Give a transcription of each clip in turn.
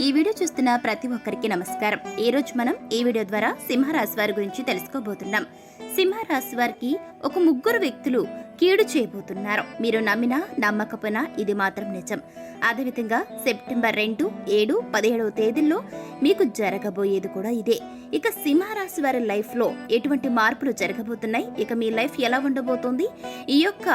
ఈ వీడియో చూస్తున్న ప్రతి ఒక్కరికి నమస్కారం. ఈ రోజు మనం ఈ వీడియో ద్వారా సింహరాశి వారి గురించి తెలుసుకోబోతున్నాం. సింహరాశి వారికి ఒక ముగ్గురు వ్యక్తులు కీడు చేయబోతున్నారు. మీరు నమ్మినా నమ్మకపోయినా ఇది మాత్రం నిజం. అదేవిధంగా సెప్టెంబర్ రెండు ఏడు పదిహేడవ తేదీల్లో మీకు జరగబోయేది కూడా ఇదే. ఇక సింహరాశి వారి లైఫ్లో ఎటువంటి మార్పులు జరగబోతున్నాయి? ఇక మీ లైఫ్ ఎలా ఉండబోతోంది? ఈ యొక్క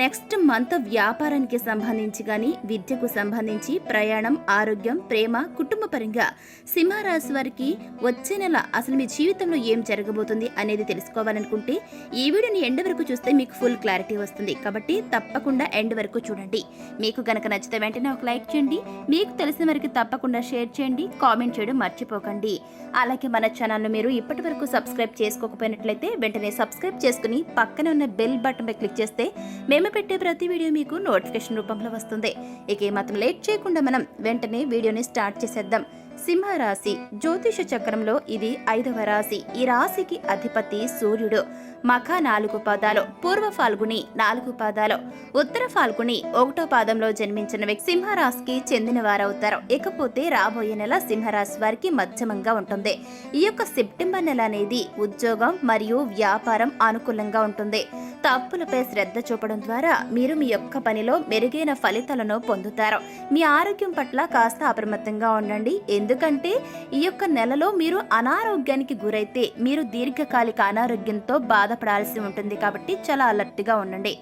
నెక్స్ట్ మంత్ వ్యాపారానికి సంబంధించి కానీ విద్యకు సంబంధించి ప్రయాణం ఆరోగ్యం ప్రేమ కుటుంబ పరంగా సింహరాశి వారికి వచ్చే నెల అసలు మీ జీవితంలో ఏం జరగబోతుంది అనేది తెలుసుకోవాలనుకుంటే ఈ వీడియోని ఎండ వరకు చూస్తే మీకు ఫుల్ క్లారిటీ వస్తుంది. కాబట్టి తప్పకుండా ఎండ్ వరకు చూడండి. మీకు గనక నచ్చితే వెంటనే ఒక లైక్ చేయండి. మీకు తెలిసిన వారికి తప్పకుండా షేర్ చేయండి. కామెంట్ చేయడం మర్చిపోకండి. అలాగే మన ఛానల్ను మీరు ఇప్పటి వరకు సబ్స్క్రైబ్ చేసుకోకపోయినట్లయితే వెంటనే సబ్స్క్రైబ్ చేసుకుని పక్కనే ఉన్న బెల్ బటన్పై క్లిక్ చేస్తే మేము పెట్టే ప్రతి వీడియో మీకు నోటిఫికేషన్ రూపంలో వస్తుంది. ఇక ఏమాత్రం లేట్ చేయకుండా మనం వెంటనే వీడియోని స్టార్ట్ చేసేద్దాం. సింహరాశి. జ్యోతిష చక్రంలో ఇది ఐదవ రాశి. ఈ రాశికి అధిపతి సూర్యుడు. మఖ నాలుగు పాదాలు. పూర్వ ఫాల్గుని నాలుగు పాదాలు. ఉత్తర ఫాల్గుని ఒకటో పాదంలో జన్మించిన వ్యక్తి సింహరాశికి చెందిన వారవుతారు ఇకపోతే రాబోయే నెల సింహరాశి వారికి మధ్యమంగా ఉంటుంది. ఈ యొక్క సెప్టెంబర్ నెల అనేది ఉద్యోగం మరియు వ్యాపారం అనుకూలంగా ఉంటుంది. తప్పులపై శ్రద్ధ చూపడం ద్వారా మీరు మీ యొక్క పనిలో మెరుగైన ఫలితాలను పొందుతారు. మీ ఆరోగ్యం పట్ల కాస్త అప్రమత్తంగా ఉండండి. ఎందుకంటే ఈ యొక్క నెలలో మీరు అనారోగ్యానికి గురైతే మీరు దీర్ఘకాలిక అనారోగ్యంతో బాధపడాల్సి ఉంటుంది కాబట్టి చాలా అలర్ట్గా ఉండండి.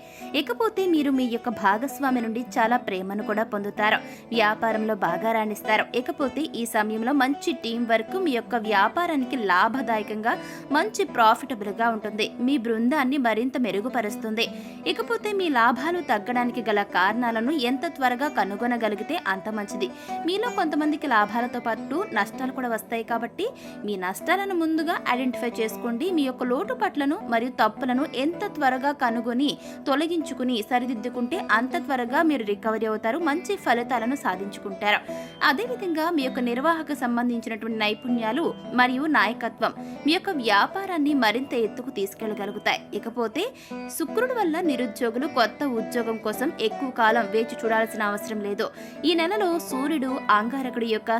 ఇకపోతే మీరు మీ యొక్క భాగస్వామి నుండి చాలా ప్రేమను కూడా పొందుతారు. వ్యాపారంలో బాగా రాణిస్తారు. ఇకపోతే ఈ సమయంలో మంచి టీం వర్క్ మీ యొక్క వ్యాపారానికి లాభదాయకంగా మంచి ప్రాఫిటబుల్గా ఉంటుంది. మీ బృందాన్ని మరింత మెరుగుపరుస్తుంది. ఇకపోతే మీ లాభాలు తగ్గడానికి గల కారణాలను ఎంత త్వరగా కనుగొనగలిగితే అంత మంచిది. మీలో కొంతమందికి లాభాలతో పాటు నష్టాలు కూడా వస్తాయి కాబట్టి మీ నష్టాలను ముందుగా ఐడెంటిఫై చేసుకోండి. మీ యొక్క లోటుపట్లను మరియు తప్పులను ఎంత త్వరగా కనుగొని తొలగించుకుని సరిదిద్దుకుంటే అంత త్వరగా మీరు రికవరీ అవుతారు మంచి ఫలితాలను సాధించుకుంటారు. అదేవిధంగా మీ యొక్క నిర్వాహకు సంబంధించినటువంటి నైపుణ్యాలు మరియు నాయకత్వం మీ యొక్క వ్యాపారాన్ని మరింత ఎత్తుకు తీసుకెళ్ళగలుగుతాయి ఇకపోతే శుక్రుడు వల్ల నిరుద్యోగులు కొత్త ఉద్యోగం కోసం ఎక్కువ కాలం వేచి చూడాల్సిన అవసరం లేదు. ఈ నెలలో సూర్యుడు అంగారకుడి యొక్క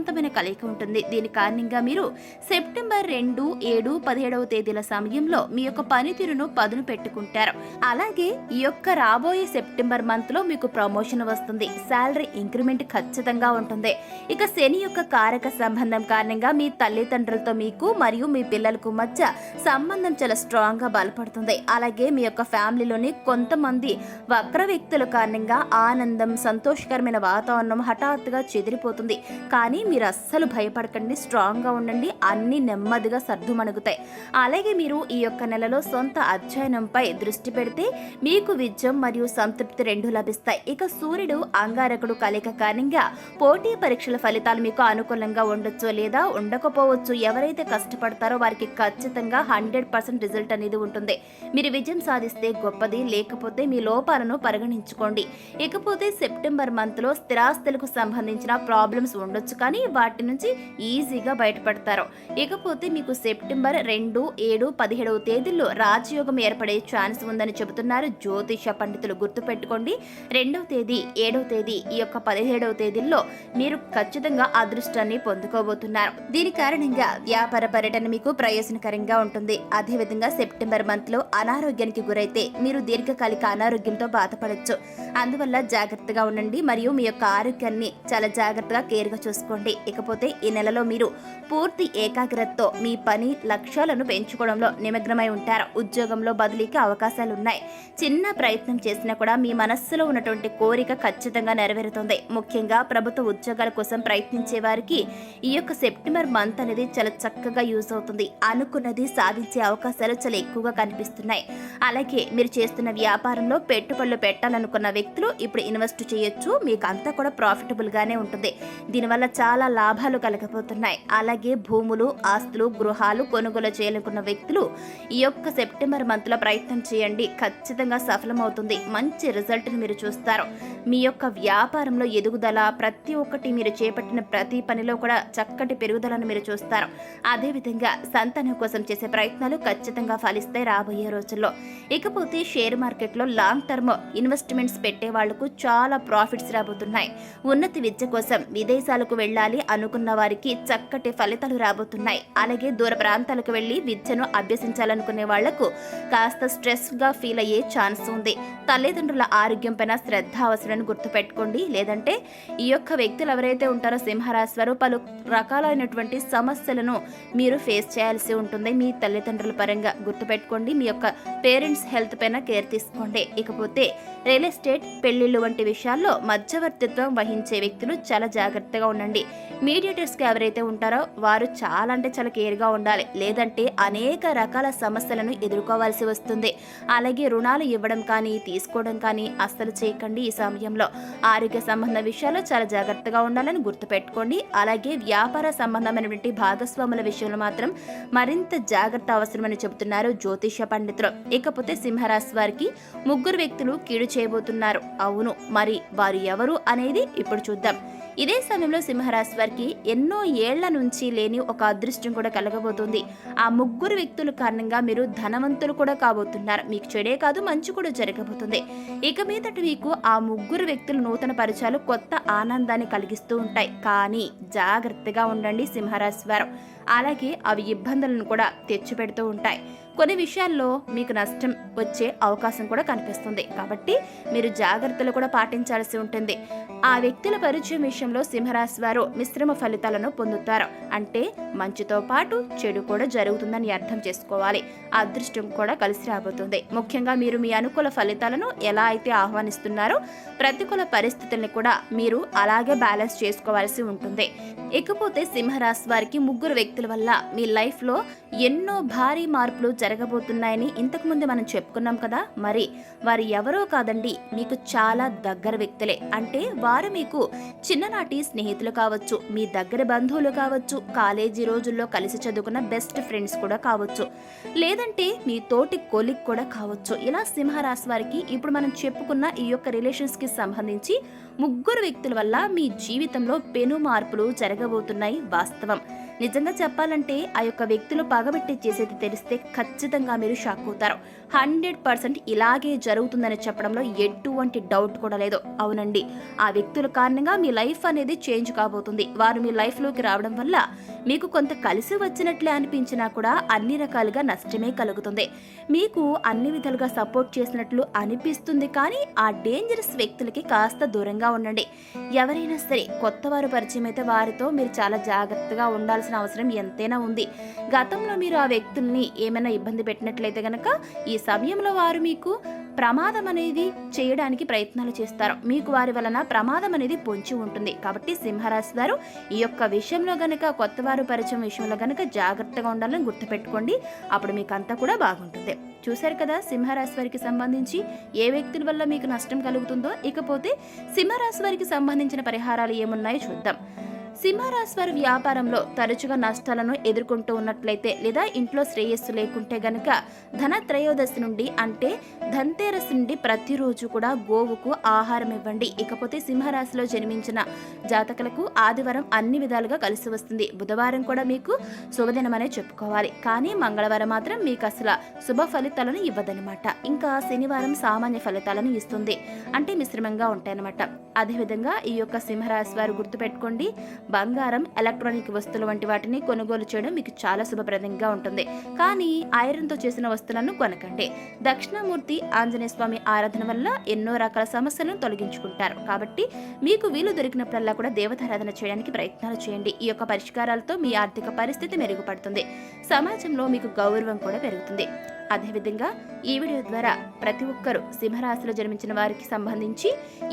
శక్తివంతమైన కలయిక ఉంటుంది. దీని కారణంగా మీరు సెప్టెంబర్ రెండు ఏడు పదిహేడవ తేదీల సమయంలో మీ యొక్క పనితీరును పదును పెట్టుకుంటారు. అలాగే ఈ యొక్క రాబోయే సెప్టెంబర్ మంత్లో మీకు ప్రమోషన్ వస్తుంది. శాలరీ ఇంక్రిమెంట్ ఖచ్చితంగా ఉంటుంది. ఇక శని యొక్క కారక సంబంధం కారణంగా మీ తల్లిదండ్రులతో మీకు మరియు మీ పిల్లలకు మధ్య సంబంధం చాలా స్ట్రాంగ్గా బలపడుతుంది. అలాగే మీ యొక్క ఫ్యామిలీలోని కొంతమంది వక్ర వ్యక్తుల కారణంగా ఆనందం సంతోషకరమైన వాతావరణం హఠాత్తుగా చెదిరిపోతుంది. కానీ మీరు అస్సలు భయపడకండి స్ట్రాంగ్గా ఉండండి అన్ని నెమ్మదిగా సర్దుమణుగుతాయి. అలాగే మీరు ఈ యొక్క నెలలో సొంత అధ్యయనంపై దృష్టి పెడితే మీకు విజయం మరియు సంతృప్తి రెండు లభిస్తాయి. ఇక సూర్యుడు అంగారకుడు కలయిక కారణంగా పోటీ పరీక్షల ఫలితాలు మీకు అనుకూలంగా ఉండొచ్చు లేదా ఉండకపోవచ్చు ఎవరైతే కష్టపడతారో వారికి ఖచ్చితంగా హండ్రెడ్ పర్సెంట్ రిజల్ట్ అనేది ఉంటుంది. మీరు విజయం సాధిస్తే గొప్పది లేకపోతే మీ లోపాలను పరిగణించుకోండి. ఇకపోతే సెప్టెంబర్ మంత్లో స్థిరాస్తులకు సంబంధించిన ప్రాబ్లమ్స్ ఉండొచ్చు కానీ వాటి నుంచి ఈజీగా బయటపడతారు. ఇకపోతే మీకు సెప్టెంబర్ రెండు ఏడు పదిహేడవ తేదీల్లో రాజయోగం ఏర్పడే ఛాన్స్ ఉందని చెబుతున్నారు జ్యోతిష పండితులు. గుర్తుపెట్టుకోండి రెండవ తేదీ ఏడవ తేదీ ఈ యొక్క పదిహేడవ తేదీల్లో మీరు ఖచ్చితంగా అదృష్టాన్ని పొందుకోబోతున్నారు. దీని కారణంగా వ్యాపార పర్యటన మీకు ప్రయోజనకరంగా ఉంటుంది. అదేవిధంగా సెప్టెంబర్ మంత్లో అనారోగ్యానికి గురైతే మీరు దీర్ఘకాలిక అనారోగ్యంతో బాధపడచ్చు. అందువల్ల జాగ్రత్తగా ఉండండి. మరియు మీ యొక్క ఆరోగ్యాన్ని చాలా జాగ్రత్తగా కేర్గా చూసుకోండి. ఇకపోతే ఈ నెలలో మీరు పూర్తి ఏకాగ్రతతో మీ పని లక్ష్యాలను పెంచుకోవడంలో నిమగ్నమై ఉంటారు. ఉద్యోగంలో బదిలీకి అవకాశాలు ఉన్నాయి చిన్న ప్రయత్నం చేసినా కూడా మీ మనస్సులో ఉన్నటువంటి కోరిక ఖచ్చితంగా నెరవేరుతుంది. ముఖ్యంగా ప్రభుత్వ ఉద్యోగాల కోసం ప్రయత్నించే వారికి ఈ యొక్క సెప్టెంబర్ మంత్ అనేది చాలా చక్కగా యూజ్ అవుతుంది. అనుకున్నది సాధించే అవకాశాలు చాలా ఎక్కువగా కనిపిస్తున్నాయి. అలాగే మీరు చేస్తున్న వ్యాపారంలో పెట్టుబడులు పెట్టాలనుకున్న వ్యక్తులు ఇప్పుడు ఇన్వెస్ట్ చేయొచ్చు. మీకు అంతా కూడా ప్రాఫిటబుల్గానే ఉంటుంది. దీనివల్ల చాలా చాలా లాభాలు కలగబోతున్నాయి. అలాగే భూములు ఆస్తులు గృహాలు కొనుగోలు చేయాలనుకున్న వ్యక్తులు ఈ యొక్క సెప్టెంబర్ మంత్లో ప్రయత్నం చేయండి. ఖచ్చితంగా సఫలమవుతుంది. మంచి రిజల్ట్ని మీరు చూస్తారు. మీ యొక్క వ్యాపారంలో ఎదుగుదల ప్రతి ఒక్కటి మీరు చేపట్టిన ప్రతి పనిలో కూడా చక్కటి పెరుగుదలను మీరు చూస్తారు. అదేవిధంగా సంతానం కోసం చేసే ప్రయత్నాలు ఖచ్చితంగా ఫలిస్తాయి రాబోయే రోజుల్లో. ఇకపోతే షేర్ మార్కెట్లో లాంగ్ టర్మ్ ఇన్వెస్ట్మెంట్స్ పెట్టే వాళ్ళకు చాలా ప్రాఫిట్స్ రాబోతున్నాయి. ఉన్నతి విద్య కోసం విదేశాలకు వెళ్ళాలి అనుకున్న వారికి చక్కటి ఫలితాలు రాబోతున్నాయి. అలాగే దూర ప్రాంతాలకు వెళ్ళి విద్యను అభ్యసించాలనుకునే వాళ్ళకు కాస్త స్ట్రెస్గా ఫీల్ అయ్యే ఛాన్స్ ఉంది. తల్లిదండ్రుల ఆరోగ్యం పైన శ్రద్ధ అవసరాన్ని గుర్తుపెట్టుకోండి. లేదంటే ఈ యొక్క వ్యక్తులు ఎవరైతే ఉంటారో సింహరాశి వారు పలు రకాలైనటువంటి సమస్యలను మీరు ఫేస్ చేయాల్సి ఉంటుంది. మీ తల్లిదండ్రుల పరంగా గుర్తుపెట్టుకోండి. మీ యొక్క పేరెంట్స్ హెల్త్ పైన కేర్ తీసుకోండి. ఇకపోతే రియల్ ఎస్టేట్ పెళ్ళిళ్ళు వంటి విషయాల్లో మధ్యవర్తిత్వం వహించే వ్యక్తులు చాలా జాగ్రత్తగా ఉండండి. మీడియేటర్స్కి ఎవరైతే ఉంటారో వారు చాలా అంటే చాలా కేర్గా ఉండాలి. లేదంటే అనేక రకాల సమస్యలను ఎదుర్కోవాల్సి వస్తుంది. అలాగే రుణాలు ఇవ్వడం కానీ తీసుకోవడం కానీ అస్సలు చేయకండి ఈ సమయంలో. ఆరోగ్య సంబంధ విషయాల్లో చాలా జాగ్రత్తగా ఉండాలని గుర్తుపెట్టుకోండి. అలాగే వ్యాపార సంబంధమైనటువంటి భాగస్వాముల విషయంలో మాత్రం మరింత జాగ్రత్త అవసరమని చెబుతున్నారు జ్యోతిష పండితులు. ఇకపోతే సింహరాశి వారికి ముగ్గురు వ్యక్తులు కీడు చేయబోతున్నారు. అవును మరి వారు ఎవరు అనేది ఇప్పుడు చూద్దాం. ఇదే సమయంలో సింహరాశి వారికి ఎన్నో ఏళ్ళ నుంచి లేని ఒక అదృష్టం కూడా కలగబోతుంది. ఆ ముగ్గురు వ్యక్తుల కారణంగా మీరు ధనవంతులు కూడా కాబోతున్నారు. మీకు చెడే కాదు మంచి కూడా జరగబోతుంది. ఇక మీదట మీకు ఆ ముగ్గురు వ్యక్తుల నూతన పరిచయాలు కొత్త ఆనందాన్ని కలిగిస్తూ ఉంటాయి. కానీ జాగ్రత్తగా ఉండండి సింహరాశి వారు అలాగే అవి ఇబ్బందులను కూడా తెచ్చిపెడుతూ ఉంటాయి. కొన్ని విషయాల్లో మీకు నష్టం వచ్చే అవకాశం కూడా కనిపిస్తుంది. కాబట్టి మీరు జాగ్రత్తలు కూడా పాటించాల్సి ఉంటుంది. ఆ వ్యక్తుల పరిచయం విషయంలో సింహరాశి వారు మిశ్రమ ఫలితాలను పొందుతారు. అంటే మంచితో పాటు చెడు కూడా జరుగుతుందని అర్థం చేసుకోవాలి. అదృష్టం కూడా కలిసి రాబోతుంది. ముఖ్యంగా మీరు మీ అనుకూల ఫలితాలను ఎలా అయితే ఆహ్వానిస్తున్నారో ప్రతికూల పరిస్థితుల్ని కూడా మీరు అలాగే బ్యాలెన్స్ చేసుకోవాల్సి ఉంటుంది. ఇకపోతే సింహరాశి వారికి ముగ్గురు వ్యక్తుల వల్ల మీ లైఫ్లో ఎన్నో భారీ మార్పులు జరగబోతున్నాయని ఇంతకుముందు మనం చెప్పుకున్నాం కదా. మరి వారు ఎవరో కాదండి మీకు చాలా దగ్గర వ్యక్తులే. అంటే వారు మీకు చిన్ననాటి స్నేహితులు కావచ్చు మీ దగ్గర బంధువులు కావచ్చు కాలేజీ రోజుల్లో కలిసి చదువుకున్న బెస్ట్ ఫ్రెండ్స్ కూడా కావచ్చు. లేదంటే మీ తోటి కొలిక్ కూడా కావచ్చు. ఇలా సింహరాశి వారికి ఇప్పుడు మనం చెప్పుకున్న ఈ యొక్క రిలేషన్స్కి సంబంధించి ముగ్గురు వ్యక్తుల వల్ల మీ జీవితంలో పెను మార్పులు జరగబోతున్నాయి వాస్తవం. నిజంగా చెప్పాలంటే ఆ యొక్క వ్యక్తులు పగబెట్టి చేసేది తెలిస్తే ఖచ్చితంగా మీరు షాక్ అవుతారు. హండ్రెడ్ పర్సెంట్ ఇలాగే జరుగుతుందని చెప్పడంలో ఎటువంటి డౌట్ కూడా లేదు. అవునండి. ఆ వ్యక్తుల కారణంగా మీ లైఫ్ అనేది చేంజ్ కాబోతుంది. వారు మీ లైఫ్లోకి రావడం వల్ల మీకు కొంత కలిసి వచ్చినట్లే అనిపించినా కూడా అన్ని రకాలుగా నష్టమే కలుగుతుంది. మీకు అన్ని విధాలుగా సపోర్ట్ చేసినట్లు అనిపిస్తుంది కానీ ఆ డేంజరస్ వ్యక్తులకి కాస్త దూరంగా ఉండండి. ఎవరైనా సరే కొత్త వారు పరిచయం అయితే వారితో మీరు చాలా జాగ్రత్తగా ఉండాల్సిన అవసరం ఎంతైనా ఉంది. గతంలో మీరు ఆ వ్యక్తుల్ని ఏమైనా ఇబ్బంది పెట్టినట్లయితే గనక ఈ సమయంలో వారు మీకు ప్రమాదం అనేది చేయడానికి ప్రయత్నాలు చేస్తారు. మీకు వారి వలన ప్రమాదం అనేది పొంచి ఉంటుంది. కాబట్టి సింహరాశి వారు ఈ యొక్క విషయంలో గనక కొత్త వారు పరిచయం విషయంలో గనక జాగ్రత్తగా ఉండాలని గుర్తుపెట్టుకోండి. అప్పుడు మీకు అంతా కూడా బాగుంటుంది. చూశారు కదా సింహరాశి వారికి సంబంధించి ఏ వ్యక్తుల వల్ల మీకు నష్టం కలుగుతుందో? ఇకపోతే సింహరాశి వారికి సంబంధించిన పరిహారాలు ఏమున్నాయో చూద్దాం. సింహరాశి వారి వ్యాపారంలో తరచుగా నష్టాలను ఎదుర్కొంటూ ఉన్నట్లయితే లేదా ఇంట్లో శ్రేయస్సు లేకుంటే గనక ధన త్రయోదశి నుండి అంటే ధన్తేరస్ నుండి ప్రతిరోజు కూడా గోవుకు ఆహారం ఇవ్వండి. ఇకపోతే సింహరాశిలో జన్మించిన జాతకులకు ఆదివారం అన్ని విధాలుగా కలిసి వస్తుంది. బుధవారం కూడా మీకు శుభదినమనే చెప్పుకోవాలి. కానీ మంగళవారం మాత్రం మీకు అసలు శుభ ఫలితాలను ఇవ్వదనమాట ఇంకా శనివారం సామాన్య ఫలితాలను ఇస్తుంది. అంటే మిశ్రమంగా ఉంటాయన్నమాట. అదేవిధంగా ఈ యొక్క సింహరాశి వారు గుర్తుపెట్టుకోండి. బంగారం ఎలక్ట్రానిక్ వస్తువులు వంటి వాటిని కొనుగోలు చేయడం మీకు చాలా శుభప్రదంగా ఉంటుంది. కానీ ఐరన్తో చేసిన వస్తువులను కొనకండి. దక్షిణామూర్తి ఆంజనేయ స్వామి ఆరాధన వల్ల ఎన్నో రకాల సమస్యలను తొలగించుకుంటారు. కాబట్టి మీకు వీలు దొరికినప్పుడల్లా కూడా దేవతారాధన చేయడానికి ప్రయత్నాలు చేయండి. ఈ యొక్క పరిష్కారాలతో మీ ఆర్థిక పరిస్థితి మెరుగుపడుతుంది. సమాజంలో మీకు గౌరవం కూడా పెరుగుతుంది. అదేవిధంగా ఈ వీడియో ద్వారా ప్రతి ఒక్కరూ సింహరాశిలో జన్మించిన వారికి సంబంధించి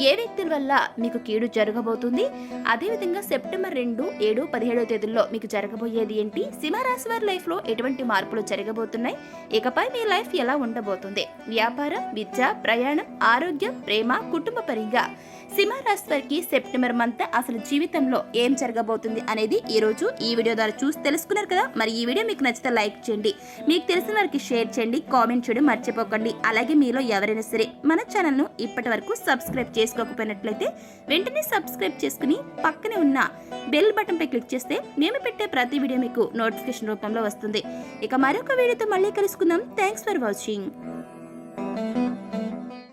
ఏ వ్యక్తుల వల్ల మీకు కీడు జరగబోతుంది? అదేవిధంగా సెప్టెంబర్ రెండు ఏడు పదిహేడవ తేదీల్లో మీకు జరగబోయేది ఏంటి? సింహరాశి వారి లైఫ్లో ఎటువంటి మార్పులు జరగబోతున్నాయి? ఇకపై మీ లైఫ్ ఎలా ఉండబోతుంది? వ్యాపారం విద్య ప్రయాణం ఆరోగ్యం ప్రేమ కుటుంబ పరంగా సింహరాశి వారికి సెప్టెంబర్ మంత్ అసలు జీవితంలో ఏం జరగబోతుంది అనేది ఈ రోజు ఈ వీడియో ద్వారా చూసి తెలుసుకున్నారు కదా? మరి ఈ వీడియో మీకు నచ్చితే లైక్ చేయండి. మీకు తెలిసిన వారికి షేర్ చేయండి. చేయండి కామెంట్ చేయడం మర్చిపోకండి. అలాగే మీలో ఎవరైనా సరే మన ఛానల్ను ఇప్పటి వరకు సబ్స్క్రైబ్ చేసుకోకపోయినట్లయితే వెంటనే సబ్స్క్రైబ్ చేసుకుని పక్కనే ఉన్న బెల్ బటన్పై క్లిక్ చేస్తే మేము పెట్టే ప్రతి వీడియో మీకు నోటిఫికేషన్ రూపంలో వస్తుంది. ఇక మరొక వీడియోతో మళ్ళీ కలుసుకుందాం. Thanks for watching